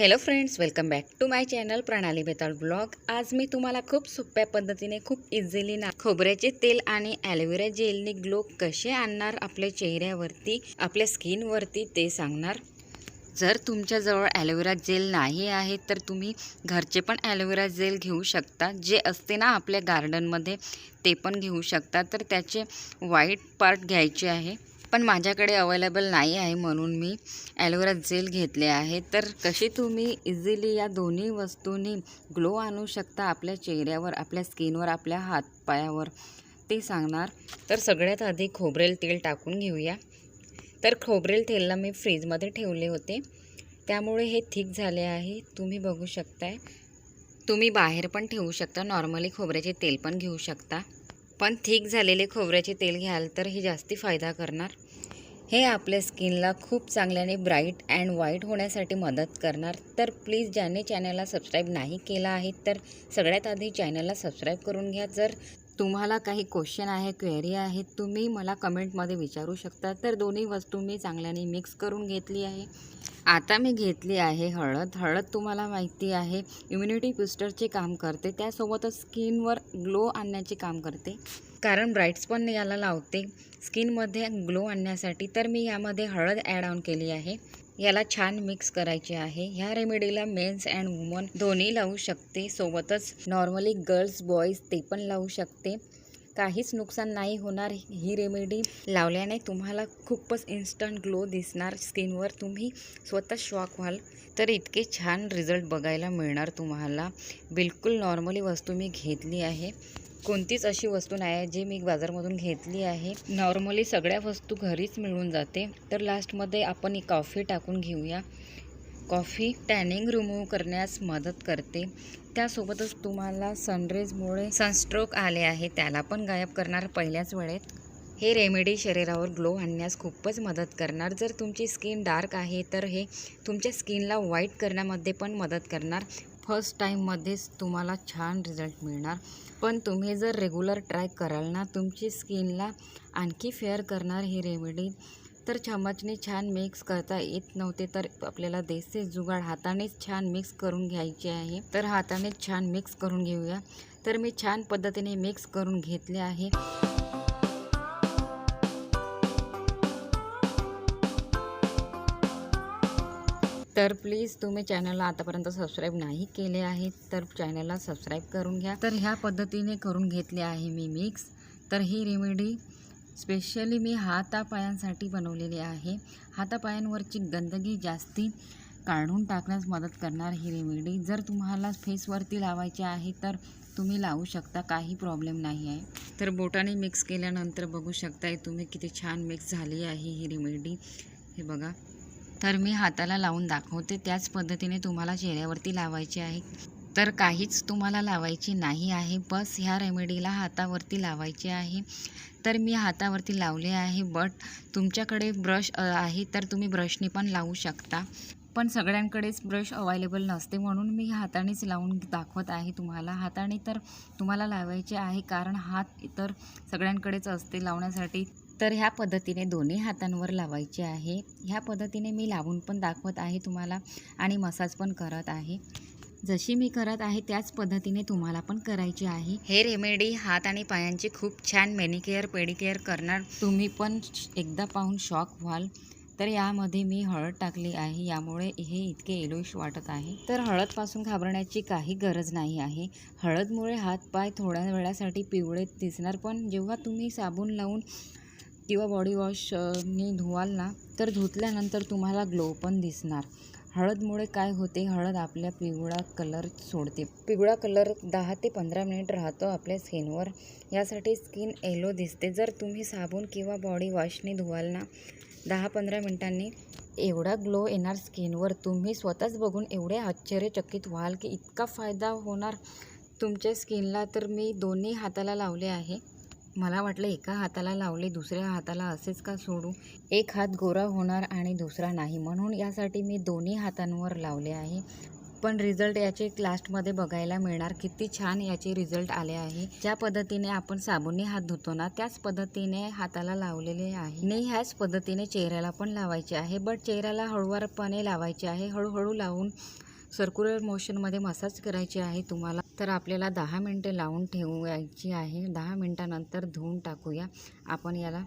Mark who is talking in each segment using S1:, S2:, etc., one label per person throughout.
S1: Hello friends welcome back to my channel Pranali Betal blog आज मी तुम्हाला खूप सोप्या पद्धतीने खूप इझिली ना खोबऱ्याचे तेल आणि ॲलोवेरा जेलने ग्लो कसे आणणार आपल्या चेहऱ्यावरती आपल्या स्किनवरती ते सांगणार. जर तुमच्याजवळ ॲलोवेरा जेल नाही आहे तर तुम्ही घरचे पण ॲलोवेरा जेल घेऊ शकता. जे असते ना आपल्या गार्डनमध्ये ते पण घेऊ शकता. तर त्याचे वाईट पार्ट घ्यायचे आहे. पण माझ्याकडे अवेलेबल नाही आहे म्हणून मी ॲलोवेरा जेल घेतले आहे. तर कशी तुम्ही इझिली या दोन्ही वस्तूंनी ग्लो आणू शकता आपल्या चेहऱ्यावर आपल्या स्किनवर आपल्या हातपायावर ते सांगणार. तर सगळ्यात आधी खोबरेल तेल टाकून घेऊया. तर खोबरेल तेलला मी फ्रीजमध्ये ठेवले होते. त्यामुळे हे थिक झाले आहे. तुम्ही बघू शकताय. तुम्ही बाहेर पण ठेवू शकता. नॉर्मली खोबऱ्याचे तेल पण घेऊ शकता. पण थिक झालेले खोबऱ्याचे तेल घ्याल तर हे जास्ती फायदा करणार. हे आपल्या स्किनला खूप चांगल्याने ब्राईट अँड व्हाईट होण्यासाठी मदत करणार. तर प्लीज ज्याने चॅनलला सबस्क्राईब नाही केला आहे तर सगळ्यात आधी चॅनलला सबस्क्राईब करून घ्या. जर तुम्हाला काही क्वेश्चन आहे क्वेरी आहे तुम्ही मला कमेंटमध्ये विचारू शकता. तर दोन्ही वस्तू मी चांगल्याने मिक्स करून घेतली आहे. आता मी घेतली आहे हळद. हळद तुम्हाला माहिती आहे इम्युनिटी बुस्टरचे काम करते. त्यासोबतच स्किनवर ग्लो आणण्याचे काम करते. कारण ब्राईट्स पण याला लावते. स्किनमध्ये ग्लो आणण्यासाठी तर मी यामध्ये हळद ॲड ऑन केली आहे. याला छान मिक्स करायचे आहे. ह्या रेमेडीला मेन्स अँड वुमन दोन्ही लावू शकते. सोबतच नॉर्मली गर्ल्स बॉईज ते पण लावू शकते. काहीच नुकसान नाही होणार. ही रेमेडी लावल्याने तुम्हाला खूपच इन्स्टंट ग्लो दिसणार. स्किनवर तुम्ही स्वतः शॉक व्हाल. तर इतके छान रिझल्ट बघायला मिळणार तुम्हाला. बिलकुल नॉर्मली वस्तू मी घेतली आहे. कोणतीच अशी वस्तू नाही आहे जी मी बाजारमधून घेतली आहे. नॉर्मली सगळ्या वस्तू घरीच मिळून जाते. तर लास्टमध्ये आपण एक कॉफी टाकून घेऊया. कॉफी टॅनिंग रिमूव्ह करण्यास मदत करते. त्यासोबतच तुम्हाला सनरेजमुळे सनस्ट्रोक आले आहे त्याला पण गायब करणार पहिल्याच वेळेत. हे रेमेडी शरीरावर ग्लो आणण्यास खूपच मदत करणार. जर तुमची स्किन डार्क आहे तर हे तुमच्या स्किनला व्हाईट करण्यामध्ये पण मदत करणार. फर्स्ट टाईममध्येच तुम्हाला छान रिझल्ट मिळणार. पण तुम्ही जर रेग्युलर ट्राय कराल ना तुमची स्किनला आणखी फेअर करणार ही रेमेडी तर चम्मचने छान मिक्स करता येत नव्हते तर आपल्याला देसे जुगाड हातानेच छान मिक्स करून घ्यायचे आहे. तर हातानेच छान मिक्स करून घेऊया. तर मी छान पद्धतीने मिक्स करून घेतले आहे. तर प्लीज तुम्ही चॅनलला आतापर्यंत सबस्क्राईब नाही केले आहे तर चॅनलला सबस्क्राईब करून घ्या. तर ह्या पद्धतीने करून घेतले आहे मी मिक्स तर ही रेमेडी स्पेशली मी हातापायांसाठी बनवलेली आहे. हातापायांवरची गंदगी जास्ती काढून टाकण्यास मदत करणार ही रेमेडी. जर तुम्हाला फेसवरती लावायची आहे तर तुम्ही लावू शकता. काही प्रॉब्लेम नाही आहे. तर बोटाने मिक्स केल्यानंतर बघू शकताय तुम्ही किती छान मिक्स झाली आहे ही रेमेडी. हे बघा. तर मी हाताला लावून दाखवते. त्याच पद्धतीने तुम्हाला चेहऱ्यावरती लावायचे आहे. तर काहीच तुम्हाला लावायची नाही आहे. बस ह्या रेमेडीला हातावरती लावायचे आहे. तर मी हातावरती लावले आहे बट तुमच्याकडे ब्रश आहे तर तुम्ही ब्रशने पण लावू शकता. पण सगळ्यांकडेच ब्रश अवेलेबल नसते म्हणून मी हातानेच लावून दाखवत आहे तुम्हाला. हाताने तर तुम्हाला लावायचे आहे कारण हात तर सगळ्यांकडेच असते लावण्यासाठी. तर ह्या पद्धतीने दोन्ही हातांवर लावायचे आहे. ह्या पद्धतीने मी लावून पण दाखवत आहे तुम्हाला आणि मसाज पण करत आहे. जशी मी करत आहे त्याच पद्धतीने तुम्हाला पण करायची आहे. हे रेमेडी हात आणि पायांची खूप छान मेनिकेअर पेडिकेअर करणार. तुम्ही पण एकदा पाहून शॉक व्हाल. तर यामध्ये मी हळद टाकली आहे. यामुळे हे इतके येलोइश वाटत आहे. तर हळदपासून घाबरण्याची काही गरज नाही आहे. हळदमुळे हातपाय थोड्या वेळासाठी पिवळे दिसणार पण जेव्हा तुम्ही साबण लावून किंवा बॉडी वॉशनी धुवाल ना तर धुतल्यानंतर तुम्हाला ग्लो पण दिसणार. हळदमुळे काय होते? हळद आपल्या पिवळा कलर सोडते. पिवळा कलर दहा ते पंधरा मिनिट राहतो आपल्या स्किनवर यासाठी स्किन येलो दिसते. जर तुम्ही साबण किंवा बॉडी वॉशने धुवाल ना दहा पंधरा मिनिटांनी एवढा ग्लो येणार स्किनवर तुम्ही स्वतःच बघून एवढे आश्चर्यचकित व्हाल की इतका फायदा होणार तुमच्या स्किनला तर मी दोन्ही हाताला लावले आहे. मला वाटलं एका हाताला लावले दुसऱ्या हाताला असेच का सोडू? एक हात गोरा होणार आणि दुसरा नाही. म्हणून यासाठी मी दोन्ही हातांवर लावले आहे. पण रिझल्ट याचे लास्टमध्ये बघायला मिळणार. किती छान याचे रिझल्ट आले आहे. ज्या पद्धतीने आपण साबुनने हात धुतो ना त्याच पद्धतीने हाताला लावलेले आहे. नाही ह्याच पद्धतीने चेहऱ्याला पण लावायचे आहे. बट चेहऱ्याला हळूवारपणे लावायचे आहे. हळूहळू लावून सर्क्युलर मोशनमध्ये मसाज करायची आहे तुम्हाला तर आपल्याला दहा मिनटे लावून ठेवायची आहे. दहा मिनटानंतर धुवून टाकूया आपण याला.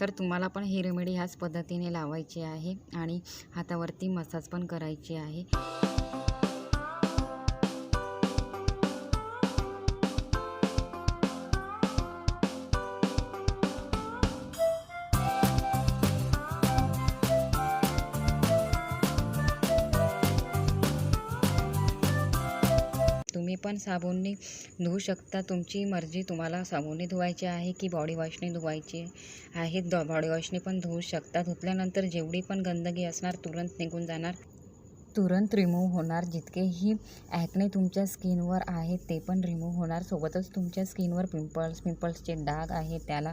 S1: तर तुम्हाला पण ही रेमेडी ह्याच पद्धतीने लावायची आहे आणि हातावरती मसाज पण करायची आहे. पण साबणने धुवू शकता. तुमची मर्जी तुम्हाला साबणने धुवायचे आहे की बॉडी वॉशने धुवायचे आहे द बॉडी वॉशने पण धुवू शकता. धुतल्यानंतर जेवढी पण गंदगी असणार तुरंत निघून जाणार. तुरंत रिमूव्ह होणार. जितकेही ॲक्ने तुमच्या स्किनवर आहेत ते पण रिमूव्ह होणार. सोबतच तुमच्या स्किनवर पिंपल्स पिंपल्सचे डाग आहे त्याला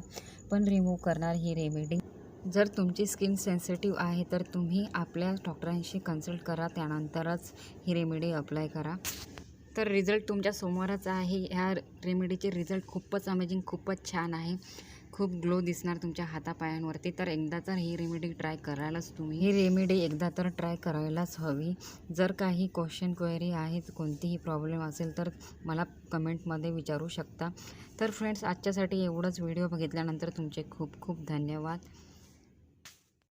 S1: पण रिमूव्ह करणार ही रेमेडी जर तुमची स्किन सेन्सिटिव्ह आहे तर तुम्ही आपल्या डॉक्टरांशी कन्सल्ट करा. त्यानंतरच ही रेमेडी अप्लाय करा. तर रिझल्ट तुमच्या समोरच आहे. ह्या रेमेडीचे रिझल्ट खूपच अमेझिंग खूपच छान आहे. खूप ग्लो दिसणार तुमच्या हातापायांवरती. तर एकदा तर ही रेमेडी ट्राय करायलाच तुम्ही. ही रेमेडी एकदा तर ट्राय करायलाच हवी. जर काही क्वेश्चन क्वेरी आहेत कोणतीही प्रॉब्लेम असेल तर मला कमेंटमध्ये विचारू शकता. तर फ्रेंड्स आजच्यासाठी एवढंच. व्हिडिओ बघितल्यानंतर तुमचे खूप खूप धन्यवाद.